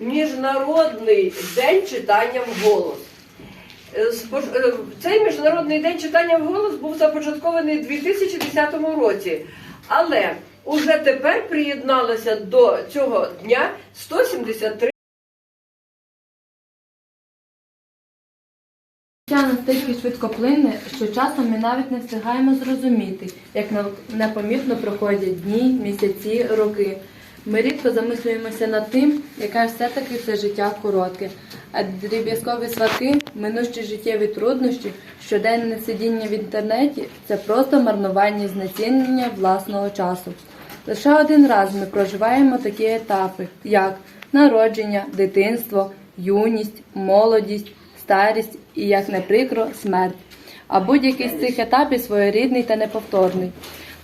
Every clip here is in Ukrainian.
Міжнародний день читання вголос. Е, е, Цей міжнародний день читання вголос був започаткований у 2010 році, але уже тепер приєдналося до цього дня 173 Життя настільки швидкоплинне, що часом ми навіть не встигаємо зрозуміти, як непомітно проходять дні, місяці, роки. Ми рідко замислюємося над тим, яке все-таки це життя коротке, а дріб'язкові сварки, минущі життєві труднощі, щоденне сидіння в інтернеті це просто марнування і знецінення власного часу. Лише один раз ми проживаємо такі етапи, як народження, дитинство, юність, молодість, старість і, як не прикро, смерть. А будь-який з цих етапів своєрідний та неповторний.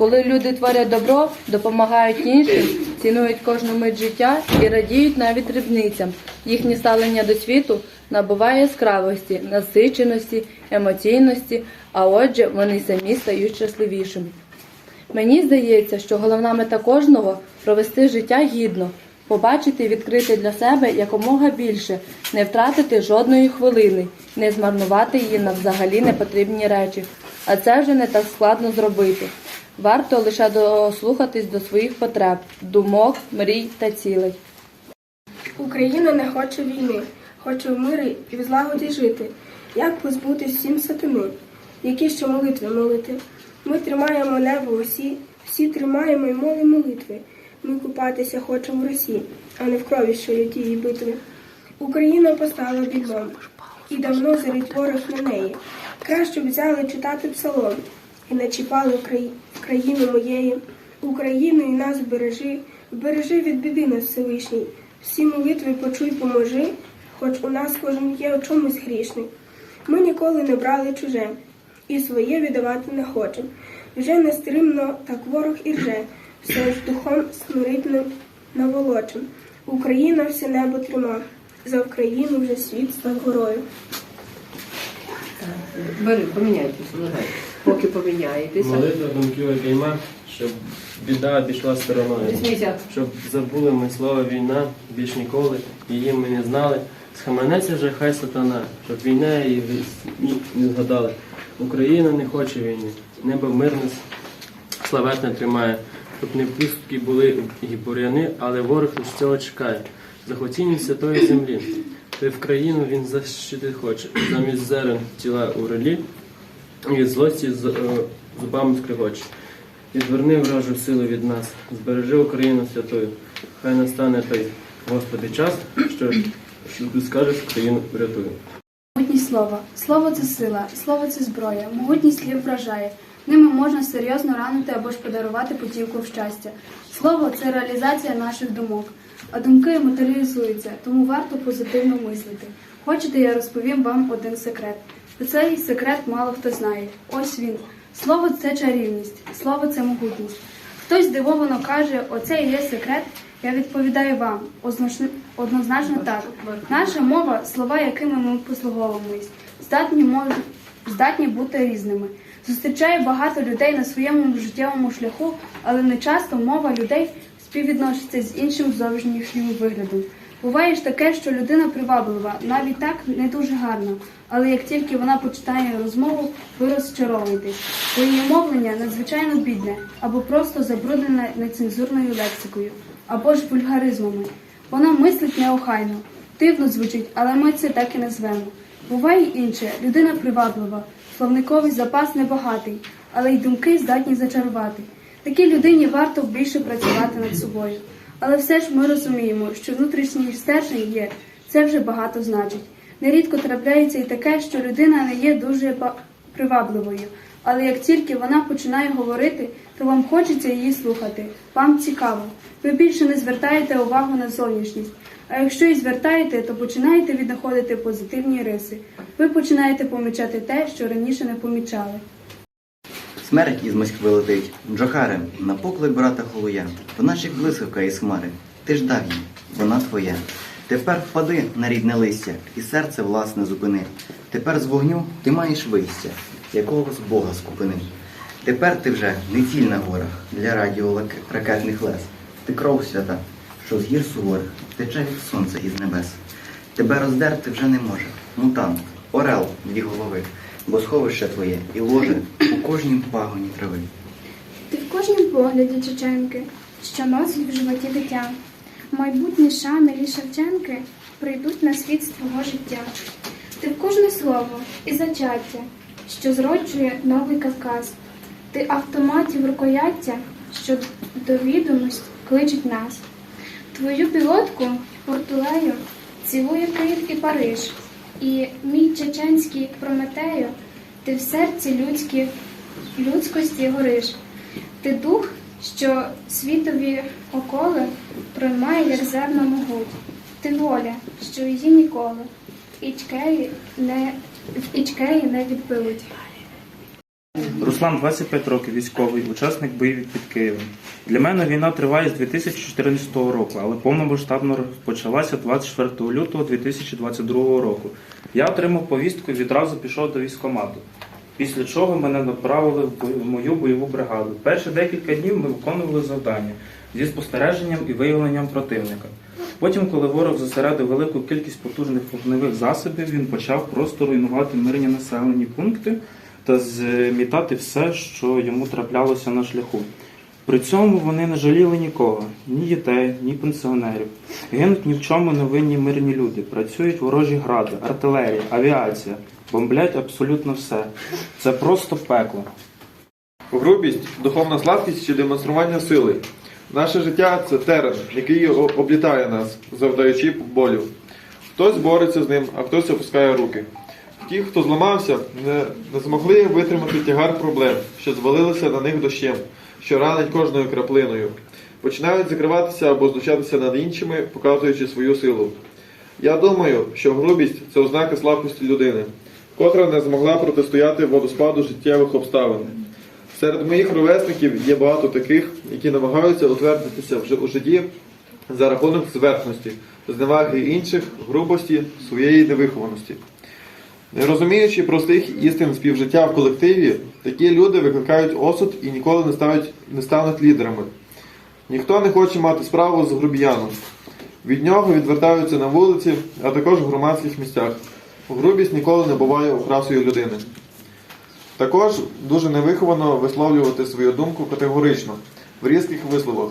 Коли люди творять добро, допомагають іншим, цінують кожну мить життя і радіють навіть дрібницям, їхнє ставлення до світу набуває яскравості, насиченості, емоційності, а отже, вони самі стають щасливішими. Мені здається, що головна мета кожного провести життя гідно, побачити і відкрити для себе якомога більше, не втратити жодної хвилини, не змарнувати її на взагалі непотрібні речі. А це вже не так складно зробити. Варто лише дослухатись до своїх потреб, думок, мрій та цілей. Україна не хоче війни, хоче в мирі і в злагоді жити. Як позбутись всім сатани? Які ще молитви молити? Ми тримаємо небо усі, всі тримаємо й молимо молитви. Ми купатися хочемо в росі, а не в крові, що є тієї битви. Україна постала бідом, і давно зарить ворог на неї. Краще б взяли читати псалом і не чіпали країну моєї. Україну і нас бережи, бережи від біди нас Всевишній. Всі молитви почуй, поможи, хоч у нас кожен є у чомусь грішний. Ми ніколи не брали чуже, і своє віддавати не хочем. Вже нестримно так ворог і рже, все ж духом смирительним наволочим. Україна все небо трима, за Україну вже світ став горою. Бери, поміняйтеся, лягай. Поки поміняєтеся. Молитва думків обійма, щоб біда обійшла стороною. Щоб забули ми слово війна, більш ніколи її ми не знали. Схаменеться же хай сатана, щоб війна її не згадали. Україна не хоче війни, небо мирне, славетне тримає, щоб не пустки були і бур'яни, але ворог лише цього чекає. Захотіння святої землі. Ти в країну він защити хоче, замість зерен тіла у релі, і злості з, е, зубами скригоче. Відверни вражу силу від нас, збережи Україну святою. Хай настане той, Господи, час, що, що ти скажеш, Україну врятую. Могутність слова. Слово це сила, слово це зброя. Могутність слів вражає. Ними можна серйозно ранити або ж подарувати путівку в щастя. Слово це реалізація наших думок. А думки матеріалізуються, тому варто позитивно мислити. Хочете, я розповім вам один секрет. Цей секрет мало хто знає. Ось він. Слово це чарівність, слово це могутність. Хтось здивовано каже, оце і є секрет. Я відповідаю вам однозначно, так. Наша мова, слова, якими ми послуговуємось, здатні мож, здатні бути різними. Зустрічаю багато людей на своєму життєвому шляху, але не часто мова людей співвідноситься з іншим зовнішнім виглядом. Буває ж таке, що людина приваблива, навіть так не дуже гарна, але як тільки вона починає розмову, ви розчаровуєтесь. Бо її мовлення надзвичайно бідне або просто забруднене нецензурною лексикою, або ж вульгаризмами. Вона мислить неохайно, дивно звучить, але ми це так і назвемо. Буває інше, людина приваблива, словниковий запас небагатий, але й думки здатні зачарувати. Такій людині варто більше працювати над собою. Але все ж ми розуміємо, що внутрішній стержень є, це вже багато значить. Нерідко трапляється і таке, що людина не є дуже привабливою, але як тільки вона починає говорити, то вам хочеться її слухати. Вам цікаво. Ви більше не звертаєте увагу на зовнішність. А якщо і звертаєте, то починаєте віднаходити позитивні риси. Ви починаєте помічати те, що раніше не помічали. Смерть із Москви летить, Джохаре, на поклик брата Холуя, в наших блискавка із хмари. Ти ж дав їй, вона твоя. Тепер впади на рідне листя, і серце власне зупини. Тепер з вогню ти маєш вистя, якого з Бога скупини. Тепер ти вже не ціль на горах для радіоракетних лес. Ти кров свята, що з гір суворих тече від сонця із небес. Тебе роздерти вже не може, мутант, орел дві голови, бо сховище твоє і ложе у кожнім пагоні трави. Ти в кожнім погляді Чеченки, що носить в животі дитя. Майбутні шамілі Шевченки прийдуть на світ з твого життя. Ти в кожне слово і зачаття, що зроджує новий Кавказ. Ти автоматів рукояття, що до відомості кличуть нас. Твою пілотку портулею цілує Київ і Париж. І мій чеченський Прометею, ти в серці людські, людськості гориш. Ти дух, що світові околи проймає, як зерна могуть. Ти воля, що її ніколи Ічкеї не, в Ічкеї не відбилуть. Руслан 25 років, військовий, учасник боїв під Києвом. Для мене війна триває з 2014 року, але повномасштабно почалася 24 лютого 2022 року. Я отримав повістку і відразу пішов до військкомату. Після чого мене направили в мою бойову бригаду. Перші декілька днів ми виконували завдання зі спостереженням і виявленням противника. Потім, коли ворог зосередив велику кількість потужних вогневих засобів, він почав просто руйнувати мирні населені пункти та змітати все, що йому траплялося на шляху. При цьому вони не жаліли нікого, ні дітей, ні пенсіонерів. Гинуть ні в чому не винні мирні люди. Працюють ворожі гради, артилерія, авіація, бомблять абсолютно все. Це просто пекло. Грубість, духовна слабкість чи демонстрування сили. Наше життя це терен, який облітає нас, завдаючи болю. Хтось бореться з ним, а хтось опускає руки. Ті, хто зламався, не, не змогли витримати тягар проблем, що звалилися на них дощем, що ранить кожною краплиною. Починають закриватися або знущатися над іншими, показуючи свою силу. Я думаю, що грубість це ознака слабкості людини, котра не змогла протистояти водоспаду життєвих обставин. Серед моїх ровесників є багато таких, які намагаються утвердитися в жи- у житті за рахунок зверхності, зневаги інших, грубості, своєї невихованості. Не розуміючи простих істин співжиття в колективі, такі люди викликають осуд і ніколи не, ставить, не стануть лідерами. Ніхто не хоче мати справу з грубіяном. Від нього відвертаються на вулиці, а також в громадських місцях. Грубість ніколи не буває окрасою людини. Також дуже невиховано висловлювати свою думку категорично, в різких висловах,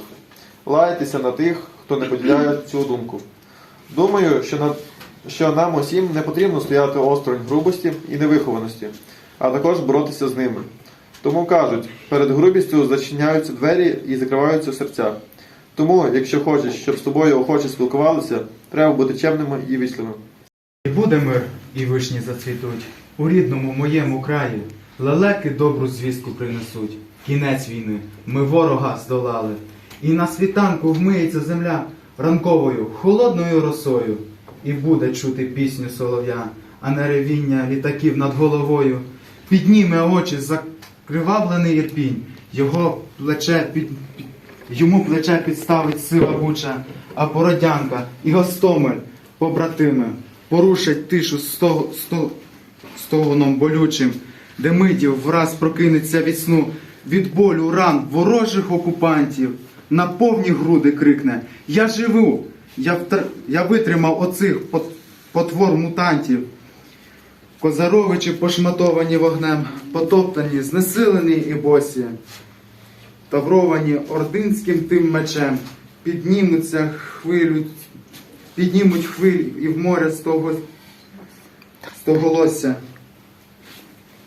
лаятися на тих, хто не поділяє цю думку. Думаю, що, на, що нам усім не потрібно стояти осторонь грубості і невихованості, а також боротися з ними. Тому кажуть, перед грубістю зачиняються двері і закриваються серця. Тому, якщо хочеш, щоб з тобою охоче спілкувалися, треба бути чемними і вічливими. І буде мир, і вишні зацвітуть. У рідному моєму краї лелеки добру звістку принесуть. Кінець війни, ми ворога здолали. І на світанку вмиється земля ранковою, холодною росою. І буде чути пісню солов'я, а не ревіння літаків над головою. Підніме очі закривавлений ірпінь, його плече під, йому плече підставить сила буча, а породянка і Гостомель, побратими, порушать тишу сто, сто, стогоном болючим, де мидів враз прокинеться від сну, від болю ран ворожих окупантів, на повні груди крикне Я живу! Я, я витримав оцих потвор мутантів. Козаровичі пошматовані вогнем, потоптані, знесилені і босі, тавровані ординським тим мечем, піднімуться хвилю, піднімуть хвиль і в море з того, з тоголосся.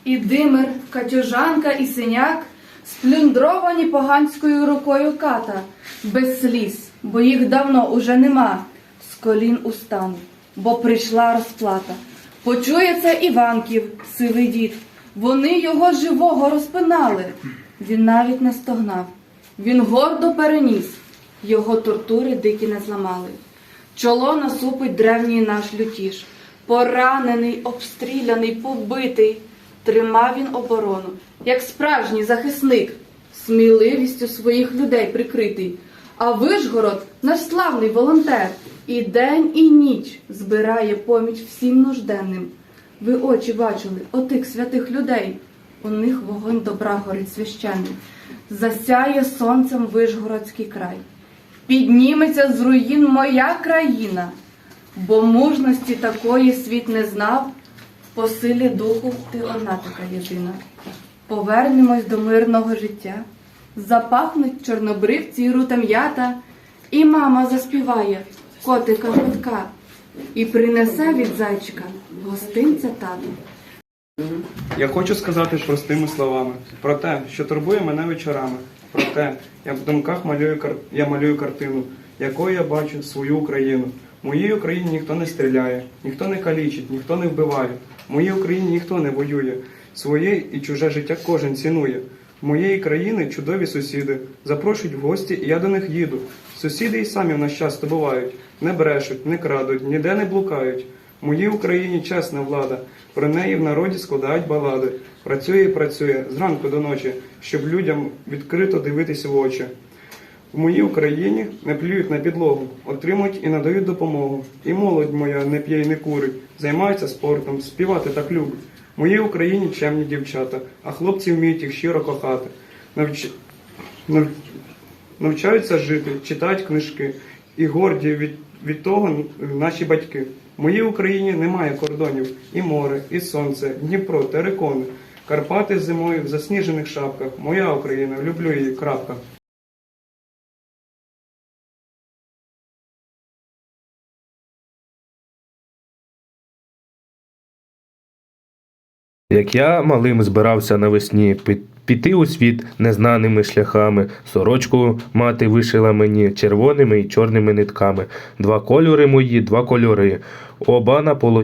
І димир, катюжанка і синяк сплюндровані поганською рукою ката, без сліз, бо їх давно уже нема. З колін устану, бо прийшла розплата. Почує це Іванків, сивий дід. Вони його живого розпинали. Він навіть не стогнав. Він гордо переніс. Його тортури дикі не зламали. Чоло насупить древній наш лютіш. Поранений, обстріляний, побитий. Тримав він оборону, як справжній захисник, сміливістю своїх людей прикритий. А Вишгород, наш славний волонтер, і день, і ніч збирає поміч всім нужденним. Ви очі бачили отих святих людей. У них вогонь добра горить священний. Засяє сонцем Вишгородський край. підніметься з руїн моя країна, бо мужності такої світ не знав, по силі духу ти одна така єдина. Повернемось до мирного життя, запахнуть чорнобривці й рута м'ята, і мама заспіває котика гудка, і принесе від зайчика гостинця тату. Я хочу сказати простими словами про те, що турбує мене вечорами, про те, як в думках малюю кар... я малюю картину, якою я бачу свою Україну. Моїй Україні ніхто не стріляє, ніхто не калічить, ніхто не вбиває. В моїй Україні ніхто не воює. Своє і чуже життя кожен цінує. Моєї країни чудові сусіди запрошують в гості, і я до них їду. Сусіди і самі в нас часто бувають, не брешуть, не крадуть, ніде не блукають. В моїй Україні чесна влада, про неї в народі складають балади. Працює і працює зранку до ночі, щоб людям відкрито дивитися в очі. В моїй Україні не плюють на підлогу, отримують і надають допомогу. І молодь моя не п'є і не курить, займається спортом, співати так любить. В моїй Україні чемні дівчата, а хлопці вміють їх щиро кохати. Навч... Нав... Навчаються жити, читають книжки і горді від, від того наші батьки. В моїй Україні немає кордонів і море, і сонце, Дніпро, терикони, Карпати зимою в засніжених шапках. Моя Україна, люблю її. Крапка. Як я малим збирався навесні піти у світ незнаними шляхами, сорочку мати вишила мені червоними і чорними нитками. Два кольори мої, два кольори. Оба на полотні.